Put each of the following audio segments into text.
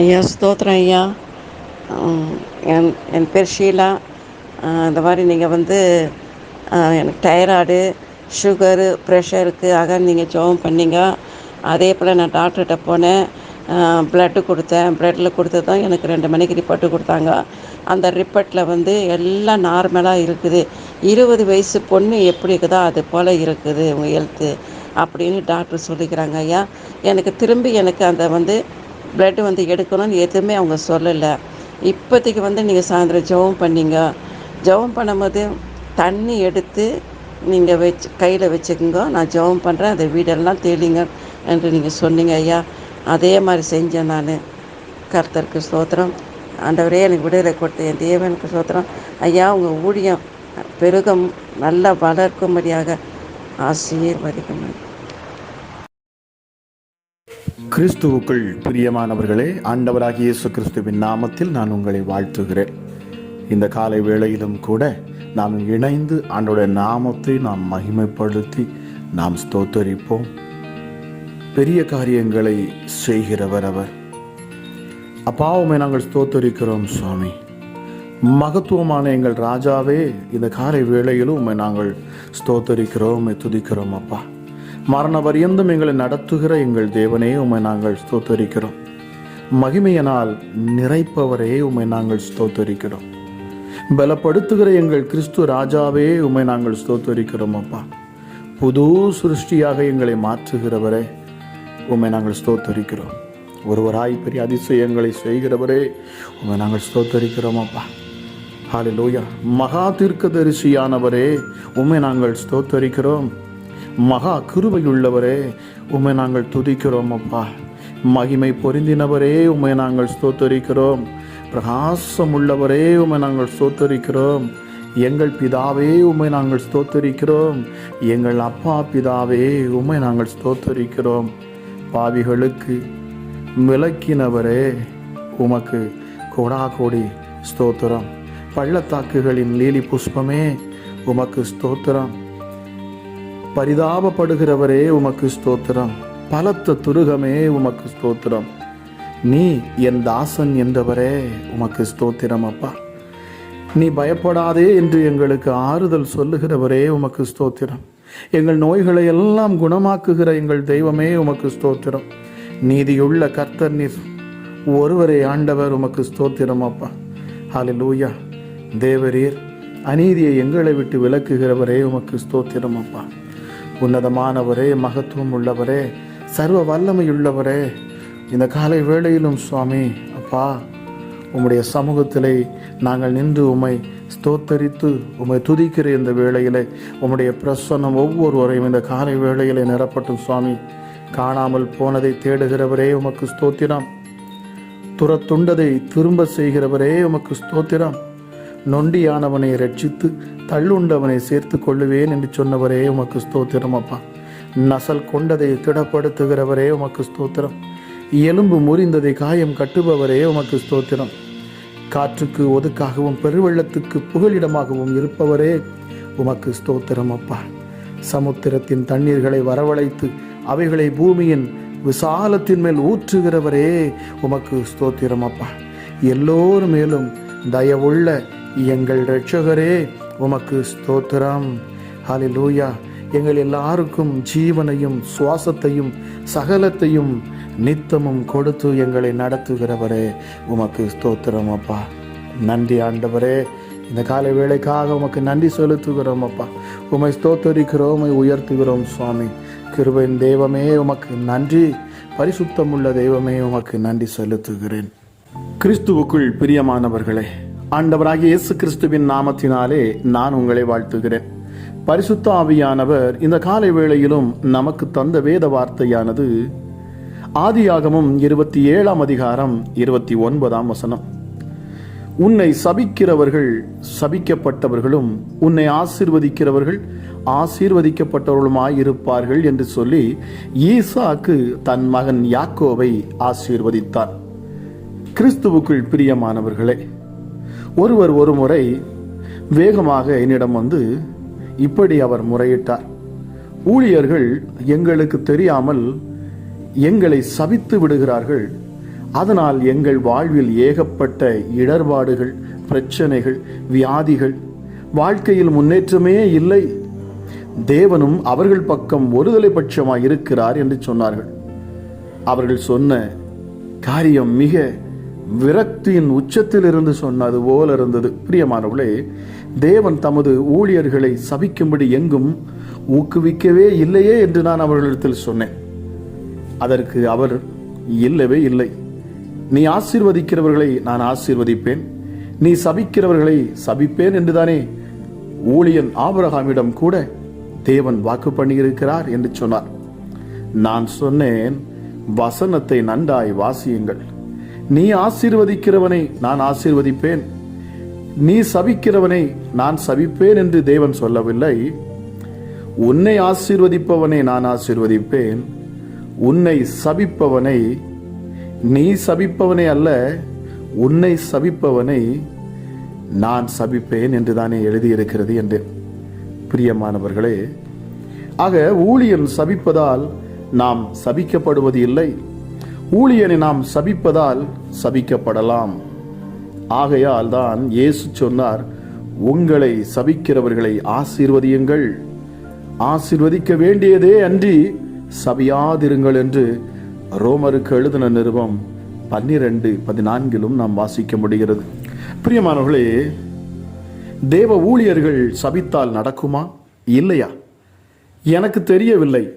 ஐயா ஸ்தோத்திரம் ஐயா என் என் பேர் ஷீலா இந்த மாதிரி நீங்கள் வந்து uh, எனக்கு டைராய்டு சுகரு ப்ரெஷருக்கு ஆக நீங்கள் ஜெபம் பண்ணீங்க. அதே போல் நான் டாக்டர்கிட்ட போனேன். Uh, ப்ளட்டு கொடுத்தேன். ப்ளட்டில் தான் எனக்கு ரெண்டு மணிக்கு ரிப்போர்ட்டு கொடுத்தாங்க. அந்த ரிப்போர்ட்டில் வந்து எல்லாம் நார்மலாக இருக்குது. இருபது வயசு பொண்ணு எப்படி இருக்குதோ அது போல் இருக்குது உங்கள் ஹெல்த்து அப்படின்னு டாக்டர் சொல்லிக்கிறாங்க ஐயா. எனக்கு திரும்பி எனக்கு அந்த வந்து பிளட் வந்து எடுக்கணும்னு எதுவுமே அவங்க சொல்லலை. இப்போதைக்கு வந்து நீங்கள் சாயந்தரம் ஜெபம் பண்ணிங்க. ஜெபம் பண்ணும்போது தண்ணி எடுத்து நீங்கள் வச்சு கையில் வச்சுக்கோங்க. நான் ஜெபம் பண்ணுறேன் அந்த வீடெல்லாம் தெளிங்க என்று நீங்கள் சொன்னீங்க ஐயா. அதே மாதிரி செஞ்சேன் நான். கர்த்தருக்கு ஸ்தோத்திரம். ஆண்டவரே எனக்கு விடுதலை கொடுத்த என் தேவனுக்கு ஸ்தோத்திரம். ஐயா உங்கள் ஊழியம் பெருகம். நல்லா வளர்க்கும்படியாக ஆசீர்வதிக்கும் கிறிஸ்துவுக்குள் பிரியமானவர்களே ஆண்டவராகிய இயேசு கிறிஸ்துவின் நாமத்தில் நான் உங்களை வாழ்த்துகிறேன். இந்த காலை வேளையிலும் கூட நாம் இணைந்து ஆண்டோட நாமத்தை நாம் மகிமைப்படுத்தி நாம் ஸ்தோத்தரிப்போம். பெரிய காரியங்களை செய்கிறவர் அவர். அப்பாவுமே நாங்கள் ஸ்தோத்தரிக்கிறோம் சுவாமி. மகத்துவமான எங்கள் ராஜாவே இந்த காலை வேளையிலும் உம்மை நாங்கள் ஸ்தோத்தரிக்கிறோம் துதிக்கிறோம் அப்பா. மரண பரியந்தம் எங்களை நடத்துகிற எங்கள் தேவனே உம்மை நாங்கள் ஸ்தோத்தரிக்கிறோம். மகிமையினால் நிறைப்பவரே உம்மை நாங்கள் ஸ்தோத்தரிக்கிறோம். பலப்படுத்துகிற எங்கள் கிறிஸ்து ராஜாவே உம்மை நாங்கள் ஸ்தோத்தரிக்கிறோம் அப்பா. புது சிருஷ்டியாக எங்களை மாற்றுகிறவரே உம்மை நாங்கள் ஸ்தோத்தரிக்கிறோம். ஒருவராய் பெரிய அதிசயங்களை செய்கிறவரே உம்மை நாங்கள் ஸ்தோத்தரிக்கிறோம் அப்பா. ஹalleluya. மகா தீர்க்க தரிசியானவரே உம்மை நாங்கள் ஸ்தோத்தரிக்கிறோம். மகா கிருபையுள்ளவரே உம்மை நாங்கள் துதிக்கிறோம் அப்பா. மகிமை பொருந்தினவரே உம்மை நாங்கள் ஸ்தோத்தரிக்கிறோம். பிரகாசம் உள்ளவரே உம்மை நாங்கள் ஸ்தோத்தரிக்கிறோம். எங்கள் பிதாவே உம்மை நாங்கள் ஸ்தோத்தரிக்கிறோம். எங்கள் அப்பா பிதாவே உம்மை நாங்கள் ஸ்தோத்தரிக்கிறோம். பாவிகளுக்கு விளக்கினவரே உமக்கு கோடா கோடி ஸ்தோத்திரம். பள்ளத்தாக்குகளின் லீலி புஷ்பமே உமக்கு ஸ்தோத்திரம். பரிதாபப்படுகிறவரே உமக்கு ஸ்தோத்திரம். பலத்த துருகமே உமக்கு ஸ்தோத்திரம். நீ என் தாசன் என்றவரே உமக்கு ஸ்தோத்திரம் அப்பா. நீ பயப்படாதே என்று எங்களுக்கு ஆறுதல் சொல்லுகிறவரே உமக்கு ஸ்தோத்திரம். எங்கள் நோய்களை எல்லாம் குணமாக்குகிற எங்கள் தெய்வமே உமக்கு ஸ்தோத்திரம். நீதியுள்ள கர்த்தர் நீர். ஒருவரே ஆண்டவர் உமக்கு ஸ்தோத்திரம் அப்பா. ஹalleluya. தேவரீர் அநீதியை எங்களை விட்டு விலக்குகிறவரே உமக்கு ஸ்தோத்திரம் அப்பா. உன்னதமானவரே மகத்துவம் உள்ளவரே சர்வ வல்லமையுள்ளவரே. இந்த காலை வேளையிலும் சுவாமி அப்பா உம்முடைய சமூகத்திலே நாங்கள் நின்று உம்மை ஸ்தோத்தரித்து உம்மை துதிக்கிற இந்த வேளையிலே உம்முடைய பிரசன்னம் ஒவ்வொருவரையும் இந்த காலை வேளையிலே நிரப்பட்டும் சுவாமி. காணாமல் போனதை தேடுகிறவரே உமக்கு ஸ்தோத்திரம். துரத்துண்டதை திரும்ப செய்கிறவரே உமக்கு ஸ்தோத்திரம். நொண்டியானவனை ரட்சித்து தள்ளுண்டவனை சேர்த்து கொள்ளுவேன் என்று சொன்னவரே உமக்கு ஸ்தோத்திரம் அப்பா. நசல் கொண்டதை திடப்படுத்துகிறவரே உமக்கு ஸ்தோத்திரம். எலும்பு முறிந்ததை காயம் கட்டுபவரே உமக்கு ஸ்தோத்திரம். காற்றுக்கு ஒதுக்காகவும் பெருவெள்ளத்துக்கு புகலிடமாகவும் இருப்பவரே உமக்கு ஸ்தோத்திரம் அப்பா. சமுத்திரத்தின் தண்ணீர்களை வரவழைத்து அவைகளை பூமியின் விசாலத்தின் மேல் ஊற்றுகிறவரே உமக்கு ஸ்தோத்திரம் அப்பா. எல்லோர் மேலும் தயவுள்ள எங்கள் இரட்சகரே உமக்கு ஸ்தோத்திரம். லூயா எங்கள் எல்லாருக்கும் ஜீவனையும் சுவாசத்தையும் சகலத்தையும் நித்தமும் கொடுத்து எங்களை நடத்துகிறவரே உமக்கு ஸ்தோத்திரம் அப்பா. நன்றி ஆண்டவரே இந்த காலை வேளைக்காக உமக்கு நன்றி செலுத்துகிறோம் அப்பா. உமை ஸ்தோத்தரிக்கிறோம் உமை உயர்த்துகிறோம் சுவாமி. கிருபையின் தெய்வமே உமக்கு நன்றி. பரிசுத்தமுள்ள தெய்வமே உமக்கு நன்றி செலுத்துகிறேன். கிறிஸ்துவுக்குள் பிரியமானவர்களே ஆண்டவராகிய இயேசு கிறிஸ்துவின் நாமத்தினாலே நான் உங்களை வாழ்த்துகிறேன். பரிசுத்த ஆவியானவர் இந்த காலை வேளையிலும் நமக்கு தந்த வேத வார்த்தையானது ஆதியாகமும் இருபத்தி ஏழாம் அதிகாரம் இருபத்தி ஒன்பதாம் வசனம். உன்னை சபிக்கிறவர்கள் சபிக்கப்பட்டவர்களும் உன்னை ஆசீர்வதிக்கிறவர்கள் ஆசீர்வதிக்கப்பட்டவர்களுமாய் இருப்பார்கள் என்று சொல்லி ஈசாக்கு தன் மகன் யாக்கோவை ஆசீர்வதித்தார். கிறிஸ்துவுக்குள் பிரியமானவர்களே ஒருவர் ஒரு முறை வேகமாக என்னிடம் வந்து இப்படி அவர் முறையிட்டார். ஊழியர்கள் எங்களுக்கு தெரியாமல் எங்களை சபித்து விடுகிறார்கள். அதனால் எங்கள் வாழ்வில் ஏகப்பட்ட இடர்பாடுகள் பிரச்சனைகள் வியாதிகள் வாழ்க்கையில் முன்னேற்றமே இல்லை. தேவனும் அவர்கள் பக்கம் ஒருதலை பட்சமாக இருக்கிறார் என்று சொன்னார்கள். அவர்கள் சொன்ன காரியம் மிக விரக்தியின் உச்சத்தில் இருந்து சொன்னது போல இருந்தது. பிரியமானவர்களே தேவன் தமது ஊழியர்களை சபிக்கும்படி எங்கும் ஊக்குவிக்கவே இல்லையே என்று நான் அவர்களிடத்தில் சொன்னேன். அதற்கு அவர் இல்லவே இல்லை. நீ ஆசீர்வதிக்கிறவர்களை நான் ஆசீர்வதிப்பேன். நீ சபிக்கிறவர்களை சபிப்பேன் என்றுதானே ஊழியன் ஆபரகாமிடம் கூட தேவன் வாக்கு பண்ணியிருக்கிறார் என்று சொன்னார். நான் சொன்னேன் வசனத்தை நன்றாய் வாசியுங்கள். நீ ஆசீர்வதிக்கிறவனை நான் ஆசீர்வதிப்பேன். நீ சபிக்கிறவனை நான் சபிப்பேன் என்று தேவன் சொல்லவில்லை. உன்னை ஆசீர்வதிப்பவனை நான் ஆசீர்வதிப்பேன். உன்னை சபிப்பவனை நீ சபிப்பவனை அல்ல உன்னை சபிப்பவனை நான் சபிப்பேன் என்று தானே எழுதியிருக்கிறது என்று. பிரியமானவர்களே ஆக ஊழியன் சபிப்பதால் நாம் சபிக்கப்படுவது இல்லை ஊழியனை நாம் சபிப்பதால் சபிக்கப்படலாம். ஆகையால் தான் இயேசு சொன்னார் உங்களை சபிக்கிறவர்களை ஆசீர்வதியுங்கள். ஆசீர்வதிக்க வேண்டியதே அன்றி சபியாதிருங்கள் என்று ரோமருக்கு எழுதின நிருபம் பன்னிரண்டு பதினான்கிலும் நாம் வாசிக்க முடிகிறது. பிரியமானவர்களே தேவ ஊழியர்கள் சபித்தால் நடக்குமா? இல்லையா? எனக்கு தெரியவில்லை.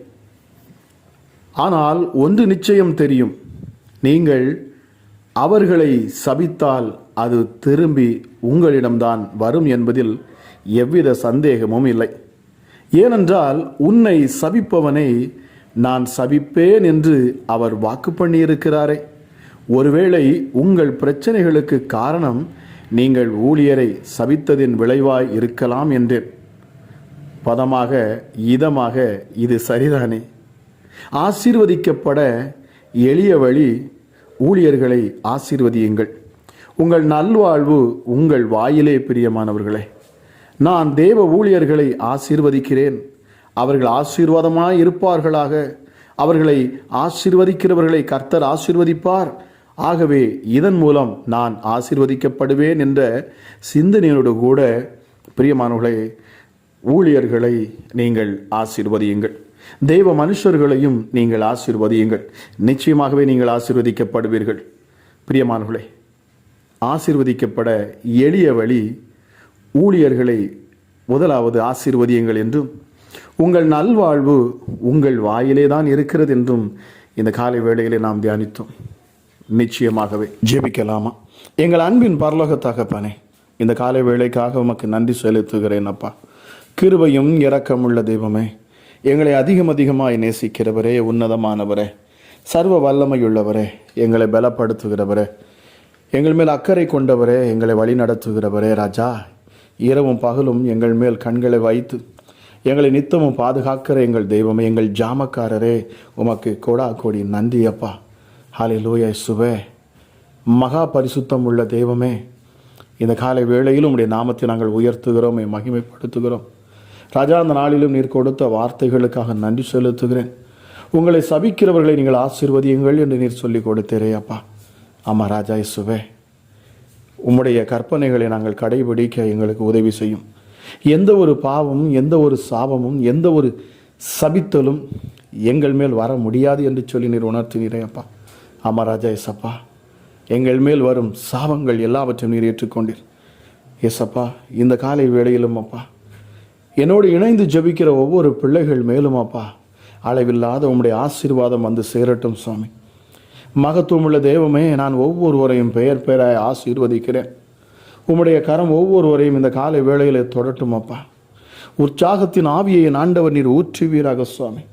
ஆனால் ஒன்று நிச்சயம் தெரியும். நீங்கள் அவர்களை சபித்தால் அது திரும்பி உங்களிடம்தான் வரும் என்பதில் எவ்வித சந்தேகமும் இல்லை. ஏனென்றால் உன்னை சபிப்பவனை நான் சபிப்பேன் என்று அவர் வாக்கு பண்ணியிருக்கிறாரே. ஒருவேளை உங்கள் பிரச்சனைகளுக்கு காரணம் நீங்கள் ஊழியரை சபித்ததின் விளைவாய் இருக்கலாம் என்றேன். பதமாக இதமாக இது சரிதானே. ஆசீர்வதிக்கப்பட எளிய வழி ஊழியர்களை ஆசீர்வதியுங்கள். உங்கள் நல்வாழ்வு உங்கள் வாயிலே பிரியமானவர்களே. நான் தேவ ஊழியர்களை ஆசீர்வதிக்கிறேன். அவர்கள் ஆசீர்வாதமாய் இருப்பார்களாக. அவர்களை ஆசீர்வதிக்கிறவர்களை கர்த்தர் ஆசீர்வதிப்பார். ஆகவே இதன் மூலம் நான் ஆசீர்வதிக்கப்படுவேன் என்ற சிந்தனையோடு கூட பிரியமானவர்களே ஊழியர்களை நீங்கள் ஆசீர்வதியுங்கள். தெய்வ மனுஷர்களையும் நீங்கள் ஆசீர்வதியுங்கள். நிச்சயமாகவே நீங்கள் ஆசீர்வதிக்கப்படுவீர்கள். பிரியமானவர்களே ஆசீர்வதிக்கப்பட எளிய வழி ஊழியர்களை முதலாவது ஆசீர்வதியுங்கள் என்றும் உங்கள் நல்வாழ்வு உங்கள் வாயிலே தான் இருக்கிறது என்றும் இந்த காலை வேளையிலே நாம் தியானித்தோம். நிச்சயமாகவே. ஜெபிக்கலாமா? எங்கள் அன்பின் பரலோக இந்த காலை வேளைக்காக உமக்கு நன்றி செலுத்துகிறேன் அப்பா. கிருபையும் இரக்கமுள்ள தெய்வமே எங்களை அதிகம் அதிகமாய் நேசிக்கிறவரே உன்னதமானவரே. சர்வ வல்லமையுள்ளவரே எங்களை பலப்படுத்துகிறவரே. எங்கள் மேல் அக்கறை கொண்டவரே எங்களை வழி நடத்துகிறவரே ராஜா. இரவும் பகலும் எங்கள் மேல் கண்களை வைத்து எங்களை நித்தமும் பாதுகாக்கிற எங்கள் தெய்வம் எங்கள் ஜாமக்காரரே உமக்கு கோடா கோடி நந்தி அப்பா. ஹாலே லூய சுவே மகா பரிசுத்தம் உள்ள தெய்வமே இந்த காலை வேளையிலும் உடைய நாமத்தை நாங்கள் உயர்த்துகிறோம் மகிமைப்படுத்துகிறோம். ராஜா அந்த நாளிலும் நீர் கொடுத்த வார்த்தைகளுக்காக நன்றி செலுத்துகிறேன். உங்களை சபிக்கிறவர்களை நீங்கள் ஆசீர்வதியுங்கள் என்று நீர் சொல்லி கொடுத்தீரே அப்பா. ஆமாம் ராஜா இசுவே உம்முடைய கற்பனைகளை நாங்கள் கடைபிடிக்க எங்களுக்கு உதவி செய்யும். எந்த ஒரு பாவமும் எந்த ஒரு சாபமும் எந்த ஒரு சபித்தலும் எங்கள் மேல் வர முடியாது என்று சொல்லி நீர் உணர்த்தினீரே அப்பா. ஆமாம் ராஜா எஸ்அப்பா எங்கள் மேல் வரும் சாபங்கள் எல்லாவற்றையும் நீர் ஏற்றுக்கொண்டீர். எஸ்அப்பா இந்த காலை வேளையிலும் அப்பா என்னோடு இணைந்து ஜெபிக்கிற ஒவ்வொரு பிள்ளைகள் மேலும் அப்பா அளவில்லாத உம்முடைய ஆசீர்வாதம் வந்து சேரட்டும் சுவாமி. மகத்துவமுள்ள தெய்வமே நான் ஒவ்வொருவரையும் பெயர் பெயராய் ஆசீர்வதிக்கிறேன். உம்முடைய கரம் ஒவ்வொருவரையும் இந்த காலை வேளையில் தொடட்டும் அப்பா. உற்சாகத்தின் ஆவியை ஆண்டவர் நீர் ஊற்றுவீராக சுவாமி.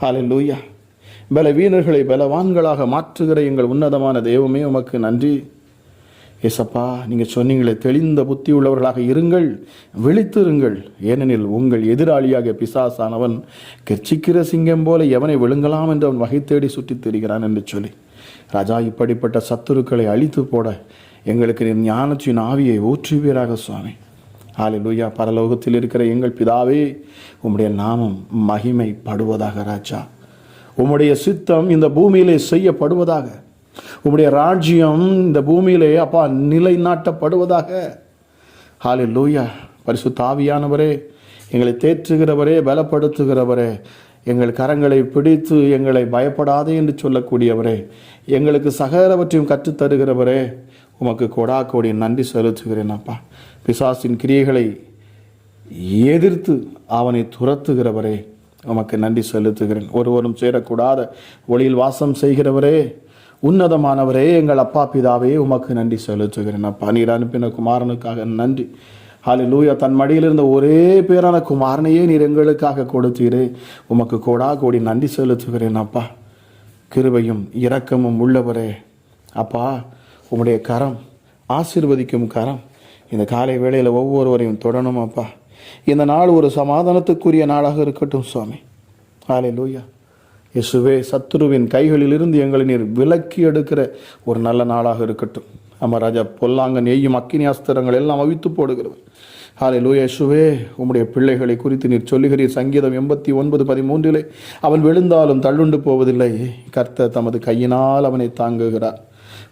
ஹாலே லூயா பல வீரர்களை பலவான்களாக மாற்றுகிற எங்கள் உன்னதமான தெய்வமே உமக்கு நன்றி. ஏசப்பா நீங்கள் சொன்னீங்களே தெளிந்த புத்தி உள்ளவர்களாக இருங்கள் விழித்திருங்கள். ஏனெனில் உங்கள் எதிராளியாக பிசாசானவன் கெச்சிக்கிற சிங்கம் போல எவனை விழுங்கலாம் என்று அவன் வகை தேடி சுற்றித் திரிகிறான் என்று சொல்லி. ராஜா இப்படிப்பட்ட சத்துருக்களை அழித்து போட எங்களுக்கு நீர் ஞானத்தின் ஆவியை ஊற்றுவீராக சுவாமி. ஹalleluya. பரலோகத்தில் இருக்கிற எங்கள் பிதாவே உம்முடைய நாமம் மகிமைப்படுவதாக ராஜா. உம்முடைய சித்தம் இந்த பூமியிலே செய்யப்படுவதாக உம்முடைய ராஜ்யம் இந்த பூமியிலே அப்பா நிலைநாட்டப்படுவதாக. ஹாலே லூயா பரிசு தாவியானவரே எங்களை தேற்றுகிறவரே பலப்படுத்துகிறவரே எங்கள் கரங்களை பிடித்து எங்களை பயப்படாதே என்று சொல்லக்கூடியவரே எங்களுக்கு சகலவற்றையும் கற்றுத்தருகிறவரே உமக்கு கொடா கோடி நன்றி செலுத்துகிறேன் அப்பா. பிசாசின் கிரியைகளை எதிர்த்து அவனை துரத்துகிறவரே உமக்கு நன்றி செலுத்துகிறேன். ஒருவரும் சேரக்கூடாத ஒளியில் வாசம் செய்கிறவரே உன்னதமானவரே எங்கள் அப்பா பிதாவே உமக்கு நன்றி செலுத்துகிறேன் அப்பா. நீர் அனுப்பின குமாரனுக்காக நன்றி. ஹாலி லூயா தன் மடியில் இருந்த ஒரே பேரான குமாரனையே நீர் எங்களுக்காக கொடுத்தீரே. உமக்கு கோடா கோடி நன்றி செலுத்துகிறேன் அப்பா. கிருபையும் இரக்கமும் உள்ளவரே. அப்பா உம்முடைய கரம் ஆசீர்வதிக்கும் கரம். இந்த காலை வேளையில் ஒவ்வொருவரையும் தொடணும் அப்பா. இந்த நாள் ஒரு சமாதானத்துக்குரிய நாளாக இருக்கட்டும் சுவாமி. ஹாலே லூயா இயேசுவே சத்துருவின் கைகளிலிருந்து எங்களை நீர் விலக்கி எடுக்கிற ஒரு நல்ல நாளாக இருக்கட்டும். அமராஜா ராஜா பொல்லாங்க நெய்யும் அக்கினி அஸ்திரங்கள் எல்லாம் அவித்து போடுகிறவர். ஹாலே லூயா இயேசுவே உம்முடைய பிள்ளைகளை குறித்து நீர் சொல்லுகிறீர். சங்கீதம் எண்பத்தி ஒன்பது பதிமூன்றிலே அவன் விழுந்தாலும் தள்ளுண்டு போவதில்லை. கர்த்தர் தமது கையினால் அவனை தாங்குகிறார்.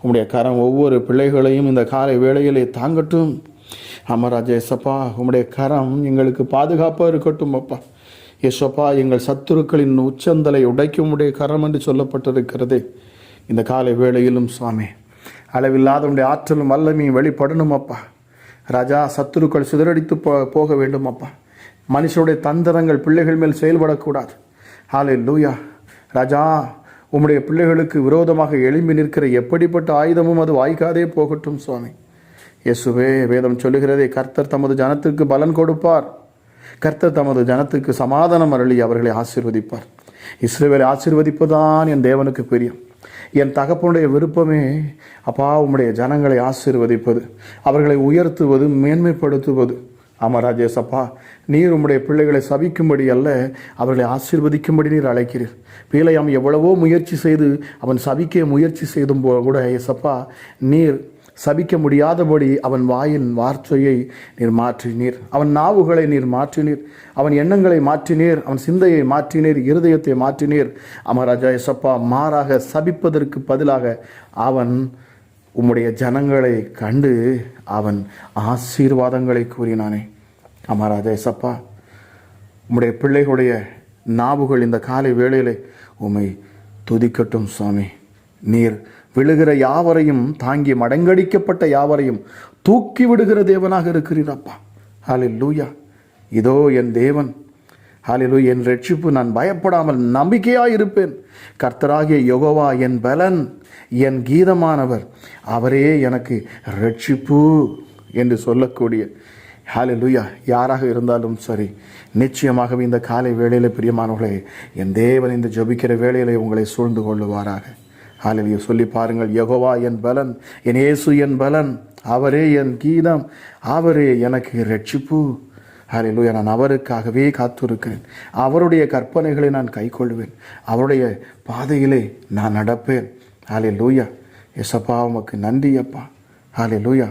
உம்முடைய கரம் ஒவ்வொரு பிள்ளைகளையும் இந்த காலை வேளையிலே தாங்கட்டும். அமராஜா எசப்பா உம்முடைய கரம் எங்களுக்கு பாதுகாப்பாக இருக்கட்டும் அப்பா. எஸ்வப்பா எங்கள் சத்துருக்களின் உச்சந்தலை உடைக்கும் உடைய கரம் என்று சொல்லப்பட்டிருக்கிறதே. இந்த காலை வேளையிலும் சுவாமி அளவில்லாத உடைய ஆற்றலும் வல்லமையும் வெளிப்படணும் அப்பா. ராஜா சத்துருக்கள் சிதறடித்து போ போக வேண்டும் அப்பா. மனுஷனுடைய தந்திரங்கள் பிள்ளைகள் மேல் செயல்படக்கூடாது. ஹாலே லூயா ராஜா உம்முடைய பிள்ளைகளுக்கு விரோதமாக எழும்பி நிற்கிற எப்படிப்பட்ட ஆயுதமும் அது வாய்க்காதே போகட்டும் சுவாமி. இயேசுவே வேதம் சொல்லுகிறதே கர்த்தர் தமது ஜனத்திற்கு பலன் கொடுப்பார். கர்த்தர் தமது ஜனத்துக்கு சமாதானம் அருளி அவர்களை ஆசீர்வதிப்பார். இஸ்ரேவேலை ஆசிர்வதிப்பதுதான் என் தேவனுக்கு பிரியம். என் தகப்பனுடைய விருப்பமே அப்பா உம்முடைய ஜனங்களை ஆசீர்வதிப்பது அவர்களை உயர்த்துவது மேன்மைப்படுத்துவது. ஆமா ராஜேஷ் அப்பா நீர் உம்முடைய பிள்ளைகளை சபிக்கும்படி அல்ல அவர்களை ஆசீர்வதிக்கும்படி நீர் அழைக்கிறீர். பீலையாம் எவ்வளவோ முயற்சி செய்து அவன் சபிக்க முயற்சி செய்தும் போ- கூட ஏசப்பா நீர் சபிக்க முடியாதபடி அவன் வாயின் வார்த்தையை நீர் மாற்றினீர். அவன் நாவுகளை நீர் மாற்றினீர். அவன் எண்ணங்களை மாற்றினீர். அவன் சிந்தையை மாற்றினீர். இருதயத்தை மாற்றினீர். அமராஜா எசப்பா மாறாக சபிப்பதற்கு பதிலாக அவன் உம்முடைய ஜனங்களை கண்டு அவன் ஆசீர்வாதங்களை கூறினானே. அமராஜா எசப்பா உம்முடைய பிள்ளைகளுடைய நாவுகள் இந்த காலை வேளையிலே உம்மை துதிக்கட்டும் சுவாமி நீர் விழுகிற யாவரையும் தாங்கி மடங்கடிக்கப்பட்ட யாவரையும் தூக்கி விடுகிற தேவனாக இருக்கிறீரப்பா ஹாலே லூயா இதோ என் தேவன். ஹாலிலு என் ரட்சிப்பு நான் பயப்படாமல் நம்பிக்கையாக இருப்பேன். கர்த்தராகிய யோகவா என் பலன் என் கீதமானவர் அவரே எனக்கு ரட்சிப்பு என்று சொல்லக்கூடிய. ஹalleluya. யாராக இருந்தாலும் சரி நிச்சயமாகவே இந்த காலை வேளையில் பிரியமானவர்களே என் தேவன் இந்த ஜபிக்கிற வேளையிலே உங்களை சூழ்ந்து கொள்ளுவாராக. ஹalleluya. சொல்லி பாருங்கள். யகோவா என் பலன் என் இயேசு என் பலன் அவரே என் கீதம் அவரே எனக்கு ரட்சிப்பு ஹalleluya. நான் அவருக்காகவே காத்திருக்கிறேன். அவருடைய கற்பனைகளை நான் கைக்கொள்வேன். அவருடைய பாதையிலே நான் நடப்பேன். ஹalleluya. எசப்பா உமக்கு நன்றி அப்பா. ஹalleluya.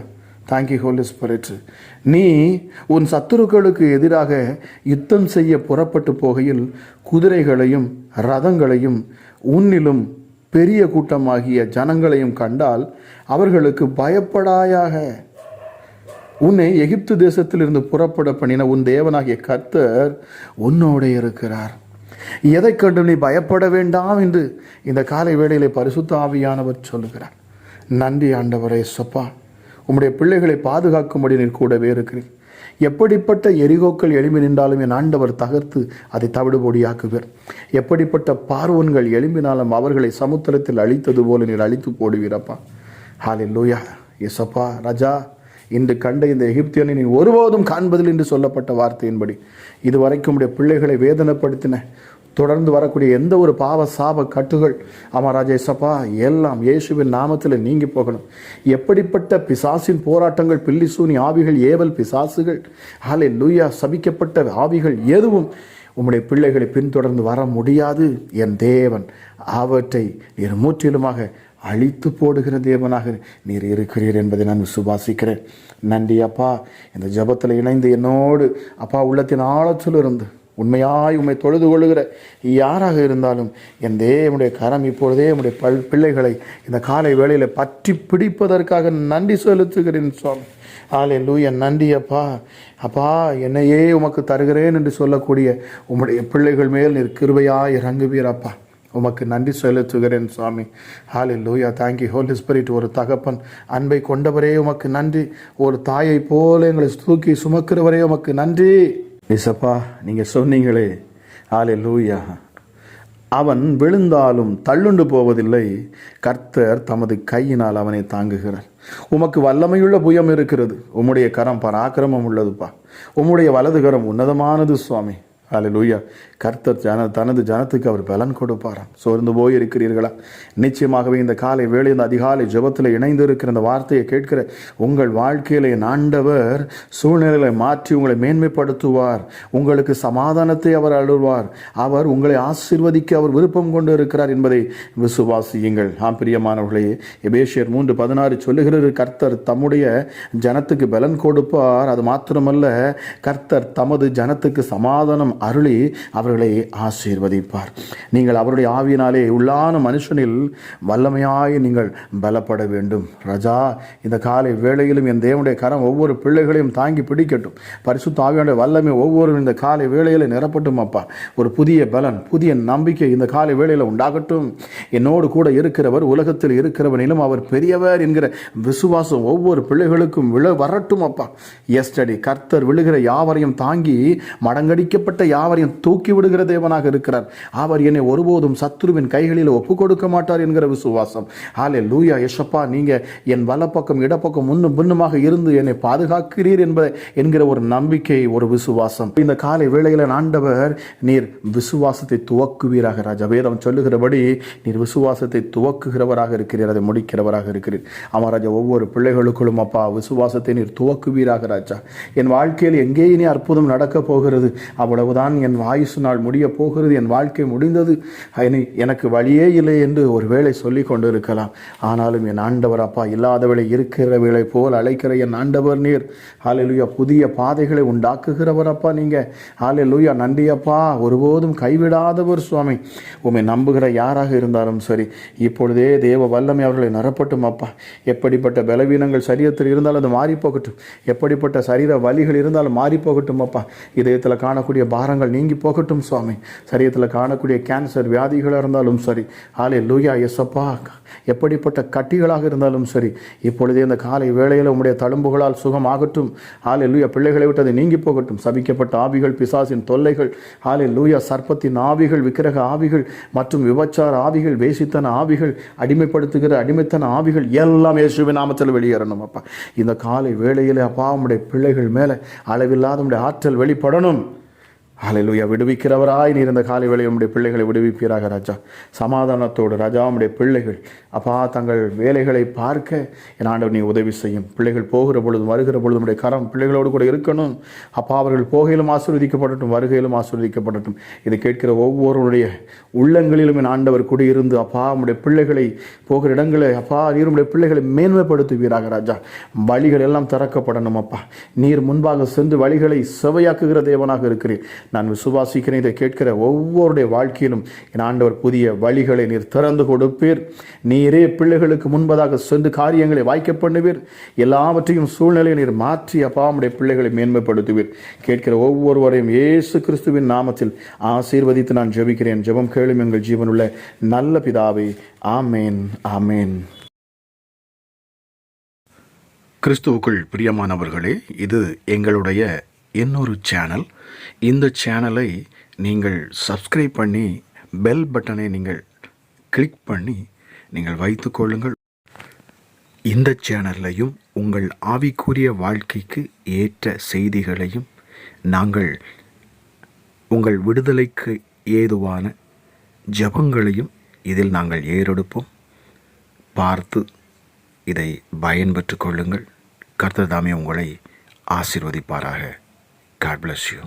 தேங்க்யூ ஹோலி ஸ்பிரிட் நீ உன் சத்துருக்களுக்கு எதிராக யுத்தம் செய்ய புறப்பட்டு போகையில் குதிரைகளையும் ரதங்களையும் உன்னிலும் பெரிய கூட்டமாகிய ஜனங்களையும் கண்டால் அவர்களுக்கு பயப்படாயாக. உன்னை எகிப்து தேசத்திலிருந்து புறப்பட பண்ணின உன் தேவனாகிய கர்த்தர் உன்னோட இருக்கிறார். எதை கண்டு நீ பயப்பட வேண்டாம் என்று இந்த காலை வேளையிலே பரிசுத்த ஆவியானவர் சொல்லுகிறார். நன்றி ஆண்டவரே சொப்பா. உம்முடைய பிள்ளைகளை பாதுகாக்கும்படி நீர் கூடவே இருக்கிறேன் எப்படிப்பட்ட எரிகோக்கள் எழும்பி நின்றாலும் என் ஆண்டவர் தகர்த்து அதை தவிடுபொடியாக்குவர். எப்படிப்பட்ட பார்வன்கள் எழும்பினாலும் அவர்களை சமுத்திரத்தில் அழித்தது போல நீர் அழித்து போடுவீரப்பா. ஹாலே லூயா எசப்பா ரஜா இன்று கண்ட இந்த எகிப்தியனை நீ ஒருபோதும் காண்பதில் என்று சொல்லப்பட்ட வார்த்தையின்படி இதுவரைக்கும் உடைய பிள்ளைகளை வேதனைப்படுத்தின தொடர்ந்து வரக்கூடிய எந்த ஒரு பாவ சாப கட்டுகள் ஆமாம் ராஜேசப்பா எல்லாம் இயேசுவின் நாமத்தில் நீங்கி போகணும். எப்படிப்பட்ட பிசாசின் போராட்டங்கள் பில்லி சூனி ஆவிகள் ஏவல் பிசாசுகள் ஹாலே லூயா சபிக்கப்பட்ட ஆவிகள் எதுவும் உம்முடைய பிள்ளைகளை பின்தொடர்ந்து வர முடியாது. என் தேவன் அவற்றை நீர் முற்றிலுமாக அழித்து போடுகிற தேவனாக நீர் இருக்கிறீர் என்பதை நான் விசுவாசிக்கிறேன். நன்றி அப்பா. இந்த ஜெபத்தில் இணைந்து என்னோடு அப்பா உள்ளத்தின் ஆழத்தில் இருந்து உண்மையாய் உம்மை தொழுது கொள்ளுகிற யாராக இருந்தாலும் என் தேவனுடைய கரம் இப்பொழுதே உடைய பல் பிள்ளைகளை இந்த காலை வேளையில் பற்றி பிடிப்பதற்காக நன்றி செலுத்துகிறேன் சுவாமி. ஆலே லூய நன்றி அப்பா. அப்பா என்னையே உமக்கு தருகிறேன் என்று சொல்லக்கூடிய உம்முடைய பிள்ளைகள் மேல் நீர் கிருபையாக இறங்குவீரப்பா உமக்கு நன்றி செலுத்துகிறேன் சுவாமி. ஹாலே லூயா தேங்க்யூ ஹோலி ஸ்பிரிட் ஒரு தகப்பன் அன்பை கொண்டவரே உமக்கு நன்றி. ஒரு தாயை போல எங்களை தூக்கி சுமக்கிறவரே உமக்கு நன்றி. இசப்பா நீங்கள் சொன்னீங்களே. ஆலே லூயா அவன் விழுந்தாலும் தள்ளுண்டு போவதில்லை. கர்த்தர் தமது கையினால் அவனை தாங்குகிறார். உமக்கு வல்லமையுள்ள புயம் இருக்கிறது. உம்முடைய கரம் பராக்கிரமம் உள்ளதுப்பா. உம்முடைய வலது கரம் உன்னதமானது சுவாமி. ஹalleluya கர்த்தர் ஜன தனது ஜனத்துக்கு அவர் பலன் கொடுப்பாராம். சோர்ந்து போய் இருக்கிறீர்களா நிச்சயமாகவே இந்த காலை வேலை இந்த அதிகாலை ஜெபத்தில் இணைந்து இருக்கிற இந்த வார்த்தையை கேட்கிற உங்கள் வாழ்க்கையிலே ஆண்டவர் சூழ்நிலைகளை மாற்றி உங்களை மேன்மைப்படுத்துவார். உங்களுக்கு சமாதானத்தை அவர் அழுவார் அவர் உங்களை ஆசிர்வதிக்க அவர் விருப்பம் கொண்டு இருக்கிறார் என்பதை விசுவாசியுங்கள். ஆம் பிரியமானவர்களே எபேஷியர் மூன்று பதினாறு சொல்லுகிறது கர்த்தர் தம்முடைய ஜனத்துக்கு பலன் கொடுப்பார். அது மாத்திரமல்ல கர்த்தர் தமது ஜனத்துக்கு சமாதானம் அருளி அவர்களை ஆசீர்வதிப்பார். நீங்கள் அவருடைய ஆவியினாலே உள்ளான மனுஷனில் வல்லமையாய் நீங்கள் பலப்பட வேண்டும். ரஜா இந்த காலை வேளையிலும் என் தேவனுடைய கரம் ஒவ்வொரு பிள்ளைகளையும் தாங்கி பிடிக்கட்டும். பரிசுத்த ஆவியானுடைய வல்லமை ஒவ்வொரு இந்த காலை வேளையில் நிரப்பட்டும் அப்பா. ஒரு புதிய பலன் புதிய நம்பிக்கை இந்த காலை வேளையில் உண்டாகட்டும். என்னோடு கூட இருக்கிறவர் உலகத்தில் இருக்கிறவனிலும் அவர் பெரியவர் என்கிற விசுவாசம் ஒவ்வொரு பிள்ளைகளுக்கும் விழ வரட்டும் அப்பா. எஸ்டடி கர்த்தர் விழுகிற யாவரையும் தாங்கி மடங்கடிக்கப்பட்ட யாவரையும் தூக்கி விடுகிற தேவனாக இருக்கிறார். அவர் என்னை ஒருபோதும் சத்துருவின் கைகளில் ஒப்பு கொடுக்க மாட்டார் என்கிற விசுவாசம். ஆலே லூயா யஷப்பா நீங்க என் வலப்பக்கம் இடப்பக்கம் முன்னும் பின்னுமாக இருந்து என்னை பாதுகாக்கிறீர் என்பதை என்கிற ஒரு நம்பிக்கை ஒரு விசுவாசம். இந்த காலை வேளையில் ஆண்டவர் நீர் விசுவாசத்தை துவக்குவீராக ராஜா. வேதம் சொல்லுகிறபடி நீர் விசுவாசத்தை துவக்குகிறவராக இருக்கிறீர் அதை முடிக்கிறவராக இருக்கிறீர். அமராஜா ராஜா ஒவ்வொரு பிள்ளைகளுக்குள்ளும் அப்பா விசுவாசத்தை நீர் துவக்குவீராக ராஜா. என் வாழ்க்கையில் எங்கே இனி அற்புதம் நடக்கப் போகிறது? அவ்வளவுதான். என் ஆயுசு நாள் முடியப் போகிறது என் வாழ்க்கை முடிந்தது. எனக்கு வழியே இல்லை என்று ஒரு வேளை சொல்லி கொண்டு இருக்கலாம் ஆனாலும் என் ஆண்டவர் அப்பா இல்லாதவளை இருக்கிற வேளை போல் அழைக்கிற என் ஆண்டவர் நீர். ஆலையிலுயா புதிய பாதைகளை உண்டாக்குகிறவர் அப்பா நீங்க. ஆலையிலுயா நன்றியப்பா ஒருபோதும் கைவிடாதவர் சுவாமி. உம்மை நம்புகிற யாராக இருந்தாலும் சரி இப்பொழுதே தேவ வல்லமை அவர்களை நிரப்பட்டும் அப்பா. எப்படிப்பட்ட பலவீனங்கள் சரீரத்தில் இருந்தாலும் அது மாறி போகட்டும். எப்படிப்பட்ட சரீர வலிகள் இருந்தாலும் மாறிப்போகட்டும் அப்பா. இதயத்தில் காணக்கூடிய பாரங்கள் நீங்கி போகட்டும் சுவாமி. சரீரத்தில் காணக்கூடிய கேன்சர் வியாதிகளாக இருந்தாலும் சரி ஆலே லூயா எஸ்ஸப்பா எப்படிப்பட்ட கட்டிகளாக இருந்தாலும் சரி இப்பொழுதே இந்த காலை வேளையில் உம்முடைய தழும்புகளால் சுகமாகட்டும். ஆலே லூயா பிள்ளைகளை விட்டு அது நீங்கி போகட்டும். சபிக்கப்பட்ட ஆவிகள் பிசாசின் தொல்லைகள் ஆலே லூயா சர்ப்பத்தின் ஆவிகள் விக்கிரக ஆவிகள் மற்றும் விபச்சார ஆவிகள் வேசித்தன ஆவிகள் அடிமைப்படுத்துகிற அடிமைத்தன ஆவிகள் எல்லாம் இயேசுவின் நாமத்தில் வெளியேறணும் அப்பா. இந்த காலை வேளையில் அப்பா உம்முடைய பிள்ளைகள் மேலே அளவில்லாத உடைய ஆற்றல் வெளிப்படணும். ஹalleluya. விடுவிக்கிறவராய் நீர் இந்த காலை வேளை உம்முடைய பிள்ளைகளை விடுவிப்பீராக ராஜா. சமாதானத்தோடு ராஜா உம்முடைய பிள்ளைகள். அப்பா தங்கள் வேலைகளை பார்க்க என் ஆண்டவர் நீ உதவி செய்யும். பிள்ளைகள் போகிற பொழுதும் வருகிற பொழுதும் உடைய கரம் பிள்ளைகளோடு கூட இருக்கணும். அப்பா அவர்கள் போகையிலும் ஆசீர்வதிக்கப்படட்டும் வருகையிலும் ஆசீர்வதிக்கப்படட்டும். இதை கேட்கிற ஒவ்வொருடைய உள்ளங்களிலும் என் ஆண்டவர் குடியிருந்து அப்பா உடைய பிள்ளைகளை போகிற இடங்களை அப்பா நீர் உம்முடைய பிள்ளைகளை மேன்மைப்படுத்துவீராக ராஜா. வழிகள் எல்லாம் திறக்கப்படணும் அப்பா. நீர் முன்பாக சென்று வழிகளை செவையாக்குகிற தேவனாக இருக்கிறீர். நான் விசுவாசிக்கிறேன் இதை கேட்கிற ஒவ்வொருடைய வாழ்க்கையிலும் என் ஆண்டவர் புதிய வழிகளை நீர் திறந்து கொடுப்பீர். நீரே பிள்ளைகளுக்கு முன்பதாக சென்று காரியங்களை வாய்க்க பண்ணுவீர். எல்லாவற்றையும் சூழ்நிலையை நீர் மாற்றி அப்பாவுடைய பிள்ளைகளை மேன்மைப்படுத்துவீர். கேட்கிற ஒவ்வொருவரையும் இயேசு கிறிஸ்துவின் நாமத்தில் ஆசீர்வதித்து நான் ஜெபிக்கிறேன். ஜெபம் கேளும் எங்கள் ஜீவனுள்ள நல்ல பிதாவே ஆமேன் ஆமேன். கிறிஸ்துவுக்குள் பிரியமானவர்களே இது எங்களுடைய இன்னொரு சேனல். இந்த சேனலை நீங்கள் சப்ஸ்கிரைப் பண்ணி பெல் பட்டனை நீங்கள் கிளிக் பண்ணி நீங்கள் வைத்துக்கொள்ளுங்கள் இந்த சேனல்லையும் உங்கள் ஆவிக்குரிய வாழ்க்கைக்கு ஏற்ற செய்திகளையும் நாங்கள் உங்கள் விடுதலைக்கு ஏதுவான ஜெபங்களையும் இதில் நாங்கள் ஏறெடுப்போம். பார்த்து இதை பயன்பெற்று கொள்ளுங்கள். கர்த்தர் தாமே உங்களை ஆசீர்வதிப்பாராக. God bless you